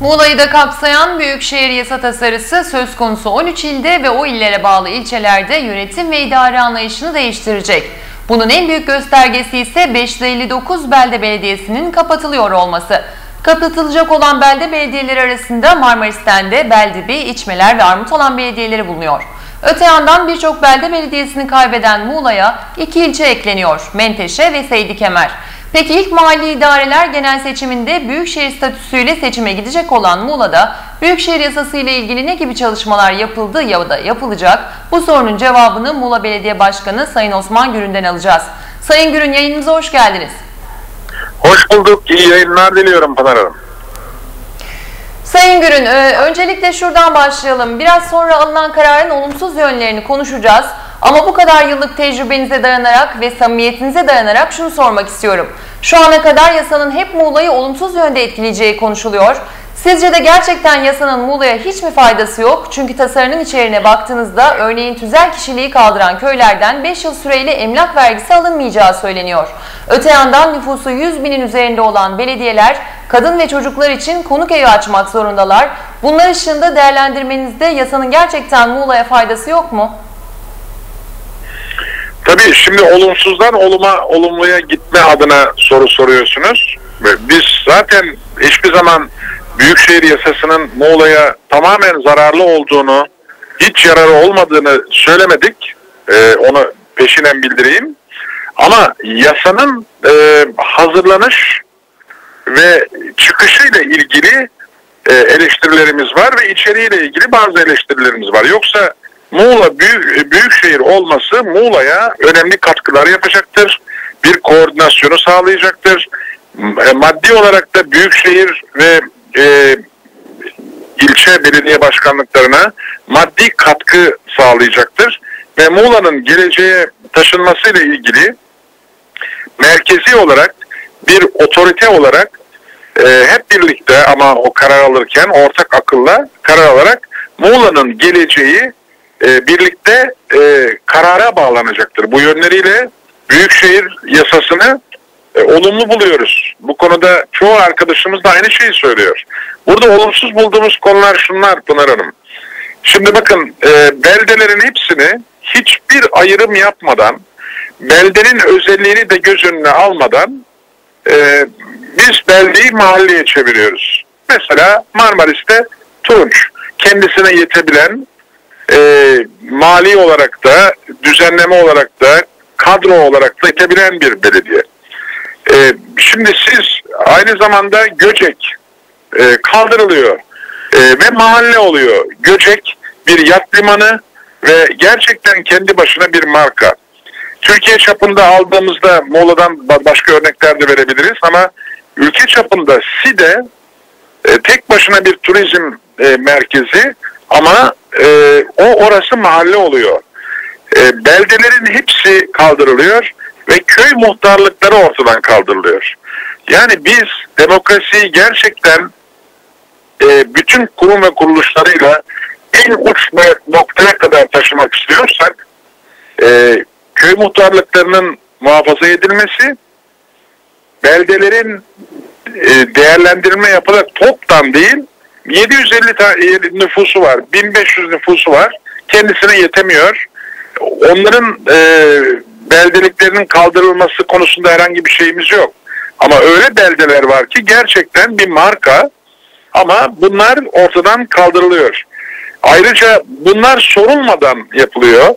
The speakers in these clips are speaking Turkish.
Muğla'yı da kapsayan Büyükşehir Yasa Tasarısı söz konusu 13 ilde ve o illere bağlı ilçelerde yönetim ve idare anlayışını değiştirecek. Bunun en büyük göstergesi ise 559 belde belediyesinin kapatılıyor olması. Kapatılacak olan belde belediyeleri arasında Marmaris'ten de Beldibi, İçmeler ve Armutolan belediyeleri bulunuyor. Öte yandan birçok belde belediyesini kaybeden Muğla'ya iki ilçe ekleniyor. Menteşe ve Seydi Kemer. Peki ilk mali idareler genel seçiminde büyükşehir statüsüyle seçime gidecek olan Muğla'da büyükşehir yasası ile ilgili ne gibi çalışmalar yapıldı ya da yapılacak? Bu sorunun cevabını Muğla Belediye Başkanı Sayın Osman Gürün'den alacağız. Sayın Gürün yayınımıza hoş geldiniz. Hoş bulduk. İyi yayınlar diliyorum Pınar Hanım. Sayın Gürün, e, öncelikle şuradan başlayalım. Biraz sonra alınan kararın olumsuz yönlerini konuşacağız. Ama bu kadar yıllık tecrübenize dayanarak ve samimiyetinize dayanarak şunu sormak istiyorum. Şu ana kadar yasanın hep Muğla'yı olumsuz yönde etkileyeceği konuşuluyor. Sizce de gerçekten yasanın Muğla'ya hiç mi faydası yok? Çünkü tasarının içeriğine baktığınızda örneğin tüzel kişiliği kaldıran köylerden 5 yıl süreyle emlak vergisi alınmayacağı söyleniyor. Öte yandan nüfusu 100 binin üzerinde olan belediyeler kadın ve çocuklar için konuk evi açmak zorundalar. Bunlar ışığında değerlendirmenizde yasanın gerçekten Muğla'ya faydası yok mu? Tabii şimdi olumsuzdan oluma, olumluya gitme adına soru soruyorsunuz. Biz zaten hiçbir zaman Büyükşehir Yasası'nın Muğla'ya tamamen zararlı olduğunu, hiç yararı olmadığını söylemedik. Ee, onu peşinen bildireyim. Ama yasanın e, hazırlanış ve çıkışıyla ilgili e, eleştirilerimiz var ve içeriğiyle ilgili bazı eleştirilerimiz var. Yoksa Muğla büyük, büyük şehir olması Muğla'ya önemli katkılar yapacaktır. Bir koordinasyonu sağlayacaktır. E, maddi olarak da büyük şehir ve e, ilçe belediye başkanlıklarına maddi katkı sağlayacaktır. Ve Muğla'nın geleceğe taşınmasıyla ilgili merkezi olarak bir otorite olarak e, hep birlikte ama o karar alırken ortak akılla karar alarak Muğla'nın geleceği e, birlikte e, karara bağlanacaktır. Bu yönleriyle Büyükşehir yasasını e, olumlu buluyoruz. Bu konuda çoğu arkadaşımız da aynı şeyi söylüyor. Burada olumsuz bulduğumuz konular şunlar Pınar Hanım. Şimdi bakın e, beldelerin hepsini hiçbir ayrım yapmadan, beldenin özelliğini de göz önüne almadan e, biz beldeyi mahalleye çeviriyoruz. Mesela Marmaris'te Tunç kendisine yetebilen e, mali olarak da düzenleme olarak da kadro olarak da yetebilen bir belediye. E, şimdi siz aynı zamanda Göcek e, kaldırılıyor e, ve mahalle oluyor. Göcek bir yat limanı ve gerçekten kendi başına bir marka. Türkiye çapında aldığımızda Muğla'dan başka örnekler de verebiliriz ama ülke çapında SİDE e, tek başına bir turizm e, merkezi ama e, o orası mahalle oluyor. E, beldelerin hepsi kaldırılıyor ve köy muhtarlıkları ortadan kaldırılıyor. Yani biz demokrasiyi gerçekten e, bütün kurum ve kuruluşlarıyla en uç noktaya kadar taşımak istiyorsak e, köy muhtarlıklarının muhafaza edilmesi, beldelerin e, değerlendirme yapılarak toptan değil 750 tane nüfusu var, 1500 nüfusu var. Kendisine yetemiyor. Onların e, beldeliklerinin kaldırılması konusunda herhangi bir şeyimiz yok. Ama öyle beldeler var ki gerçekten bir marka ama bunlar ortadan kaldırılıyor. Ayrıca bunlar sorulmadan yapılıyor.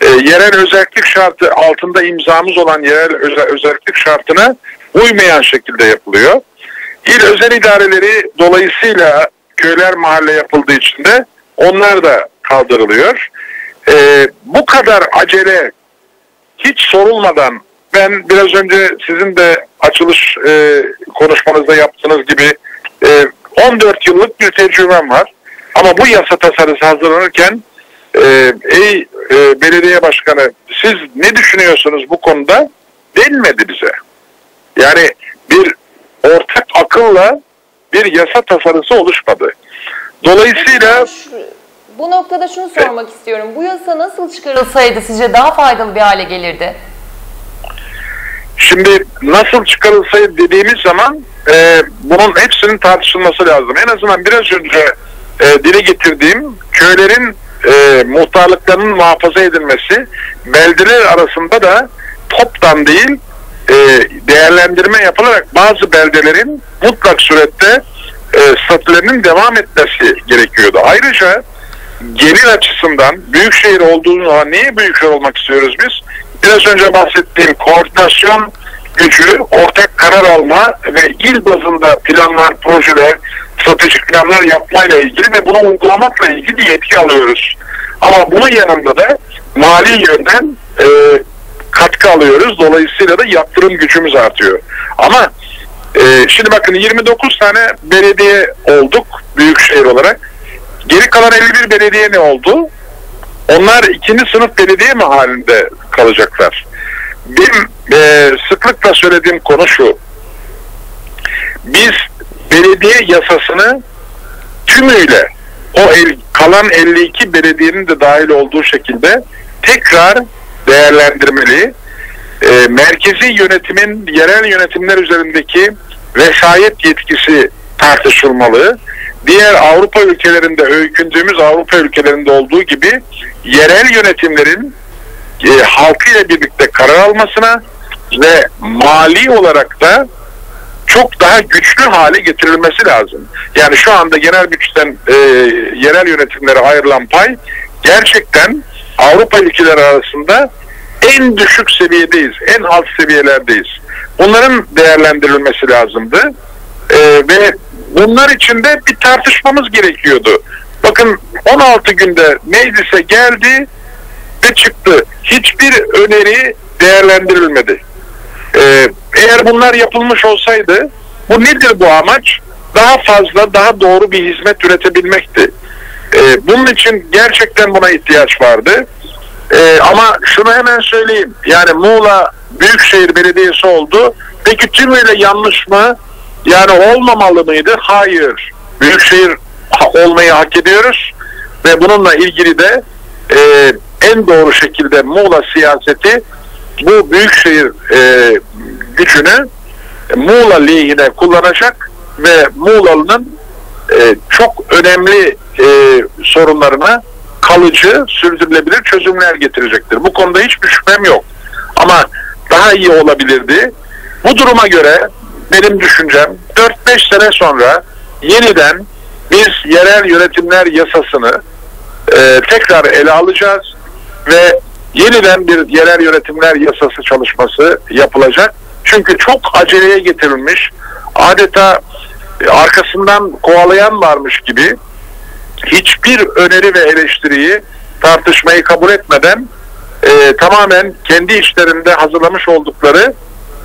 E, yerel özellik şartı altında imzamız olan yerel özel, özellik şartına uymayan şekilde yapılıyor. İl özel idareleri dolayısıyla köyler mahalle yapıldığı için de onlar da kaldırılıyor. E, bu kadar acele hiç sorulmadan ben biraz önce sizin de açılış e, konuşmanızda yaptığınız gibi e, 14 yıllık bir tecrübem var. Ama bu yasa tasarısı hazırlanırken e, ey e, belediye başkanı siz ne düşünüyorsunuz bu konuda denmedi bize. Yani bir ortak akılla bir yasa tasarısı oluşmadı. Dolayısıyla bu noktada şunu sormak evet. istiyorum. Bu yasa nasıl çıkarılsaydı sizce daha faydalı bir hale gelirdi? Şimdi nasıl çıkarılsaydı dediğimiz zaman e, bunun hepsinin tartışılması lazım. En azından biraz önce e, dile getirdiğim köylerin e, muhtarlıklarının muhafaza edilmesi, beldeler arasında da toptan değil e, değerlendirme yapılarak bazı beldelerin mutlak surette e, statülerinin devam etmesi gerekiyordu. Ayrıca gelir açısından büyük şehir olduğu zaman niye büyük şehir olmak istiyoruz biz? Biraz önce bahsettiğim koordinasyon gücü, ortak karar alma ve il bazında planlar, projeler, stratejik planlar yapmayla ilgili ve bunu uygulamakla ilgili yetki alıyoruz. Ama bunun yanında da mali yönden e, katkı alıyoruz. Dolayısıyla da yaptırım gücümüz artıyor. Ama e, şimdi bakın 29 tane belediye olduk büyükşehir olarak. Geri kalan 51 belediye ne oldu? Onlar ikinci sınıf belediye mi halinde kalacaklar? Benim e, sıklıkla söylediğim konu şu. Biz belediye yasasını tümüyle o el, kalan 52 belediyenin de dahil olduğu şekilde tekrar değerlendirmeli. E, merkezi yönetimin yerel yönetimler üzerindeki vesayet yetkisi tartışılmalı. Diğer Avrupa ülkelerinde öykündüğümüz Avrupa ülkelerinde olduğu gibi yerel yönetimlerin e, halkı ile birlikte karar almasına ve mali olarak da çok daha güçlü hale getirilmesi lazım. Yani şu anda genel bütçeden e, yerel yönetimlere ayrılan pay gerçekten Avrupa ülkeleri arasında en düşük seviyedeyiz, en alt seviyelerdeyiz. Bunların değerlendirilmesi lazımdı. E, ve bunlar içinde bir tartışmamız gerekiyordu. Bakın 16 günde meclise geldi ve çıktı. Hiçbir öneri değerlendirilmedi. Ee, eğer bunlar yapılmış olsaydı bu nedir bu amaç? Daha fazla, daha doğru bir hizmet üretebilmekti. Ee, bunun için gerçekten buna ihtiyaç vardı. Ee, ama şunu hemen söyleyeyim. Yani Muğla Büyükşehir Belediyesi oldu. Peki tümüyle yanlış mı? Yani olmamalı mıydı? Hayır. Büyükşehir olmayı hak ediyoruz ve bununla ilgili de e, en doğru şekilde Muğla siyaseti bu büyükşehir e, gücünü Muğla lehine kullanacak ve Muğla'nın e, çok önemli e, sorunlarına kalıcı, sürdürülebilir çözümler getirecektir. Bu konuda hiçbir şüphem yok. Ama daha iyi olabilirdi. Bu duruma göre benim düşüncem 4-5 sene sonra yeniden biz yerel yönetimler yasasını e, tekrar ele alacağız ve yeniden bir yerel yönetimler yasası çalışması yapılacak. Çünkü çok aceleye getirilmiş, adeta arkasından kovalayan varmış gibi hiçbir öneri ve eleştiriyi tartışmayı kabul etmeden e, tamamen kendi işlerinde hazırlamış oldukları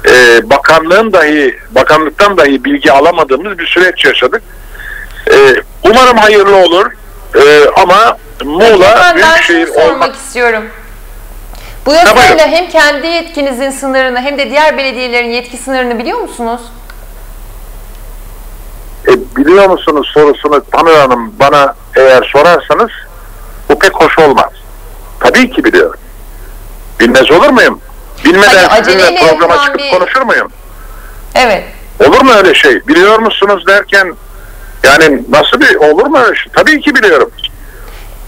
e, bakanlığın dahi bakanlıktan dahi bilgi alamadığımız bir süreç yaşadık. E, umarım hayırlı olur. E, ama Muğla Büyükşehir olmak olmak istiyorum. Bu yasayla hem kendi yetkinizin sınırını hem de diğer belediyelerin yetki sınırını biliyor musunuz? E, biliyor musunuz sorusunu Tanrı Hanım bana eğer sorarsanız bu pek hoş olmaz. Tabii ki biliyorum. Bilmez olur muyum? Bilmeden hani sizinle programa çıkıp bir... konuşur muyum? Evet. Olur mu öyle şey? Biliyor musunuz derken yani nasıl bir olur mu öyle şey? Tabii ki biliyorum.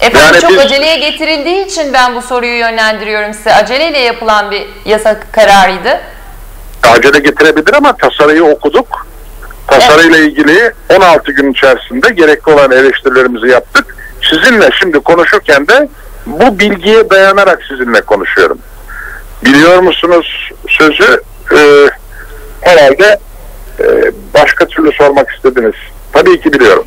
Efendim yani çok biz, aceleye getirildiği için ben bu soruyu yönlendiriyorum size. Aceleyle yapılan bir yasa kararıydı. Acele getirebilir ama tasarıyı okuduk. Tasarıyla evet. ilgili 16 gün içerisinde gerekli olan eleştirilerimizi yaptık. Sizinle şimdi konuşurken de bu bilgiye dayanarak sizinle konuşuyorum. Biliyor musunuz sözü e, herhalde e, başka türlü sormak istediniz. Tabii ki biliyorum.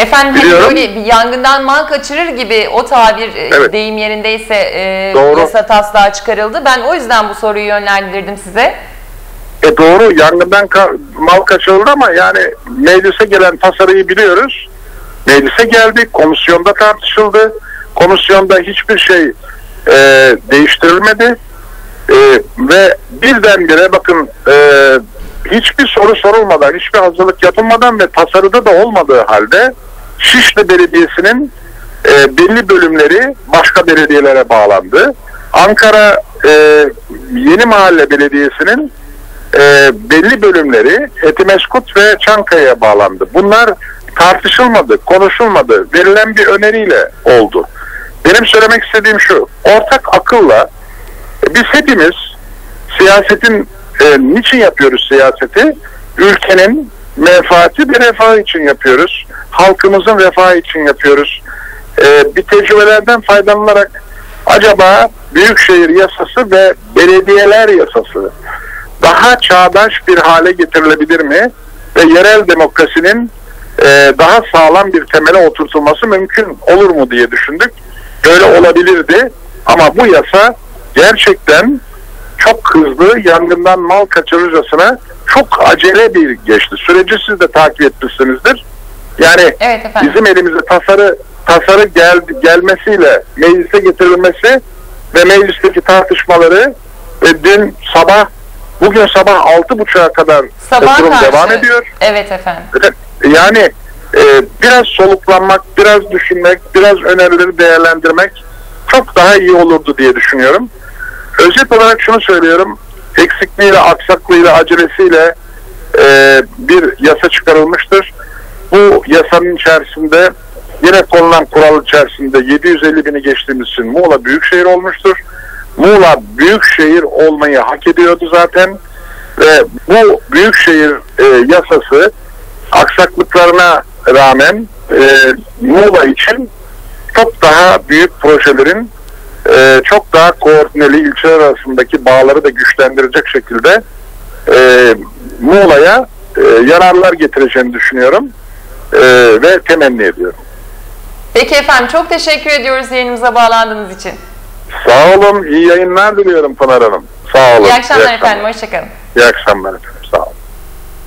Efendim hani böyle bir yangından mal kaçırır gibi o tabir e, evet. deyim yerindeyse e, doğru. yasa taslağı çıkarıldı. Ben o yüzden bu soruyu yönlendirdim size. E doğru yangından ka mal kaçırıldı ama yani meclise gelen tasarıyı biliyoruz. Meclise geldi, komisyonda tartışıldı. Komisyonda hiçbir şey e, değiştirilmedi. E, ve birdenbire bakın e, hiçbir soru sorulmadan, hiçbir hazırlık yapılmadan ve tasarıda da olmadığı halde Şişli Belediyesi'nin e, belli bölümleri başka belediyelere bağlandı. Ankara e, Yeni Mahalle Belediyesi'nin e, belli bölümleri Etimeskut ve Çankaya'ya bağlandı. Bunlar tartışılmadı, konuşulmadı, verilen bir öneriyle oldu. Benim söylemek istediğim şu, ortak akılla e, biz hepimiz siyasetin e, niçin yapıyoruz siyaseti? Ülkenin menfaati ve refahı için yapıyoruz. Halkımızın refahı için yapıyoruz. E, bir tecrübelerden faydalanarak acaba Büyükşehir yasası ve belediyeler yasası daha çağdaş bir hale getirilebilir mi? Ve yerel demokrasinin e, daha sağlam bir temele oturtulması mümkün olur mu diye düşündük. Böyle olabilirdi ama bu yasa gerçekten çok hızlı yangından mal kaçırırcasına çok acele bir geçti. Süreci siz de takip etmişsinizdir. Yani Evet efendim. bizim elimize tasarı tasarı gel, gelmesiyle meclise getirilmesi ve meclisteki tartışmaları ve dün sabah bugün sabah altı buçuğa kadar Sabah oturum karşı. devam ediyor. Evet efendim. Yani e, biraz soluklanmak, biraz düşünmek, biraz önerileri değerlendirmek çok daha iyi olurdu diye düşünüyorum. Özet olarak şunu söylüyorum. Eksikliğiyle, aksaklığıyla, acelesiyle e, bir yasa çıkarılmıştır. Bu yasanın içerisinde yine konulan kural içerisinde 750 bini geçtiğimiz için Muğla Büyükşehir olmuştur. Muğla Büyükşehir olmayı hak ediyordu zaten ve bu Büyükşehir e, yasası aksaklıklarına rağmen e, Muğla için çok daha büyük projelerin e, çok daha koordineli ilçeler arasındaki bağları da güçlendirecek şekilde e, Muğla'ya e, yararlar getireceğini düşünüyorum e, ve temenni ediyorum. Peki efendim çok teşekkür ediyoruz yayınımıza bağlandığınız için. Sağ olun, iyi yayınlar diliyorum Pınar Hanım. Sağ olun. İyi akşamlar efendim. Hoşçakalın. İyi akşamlar efendim.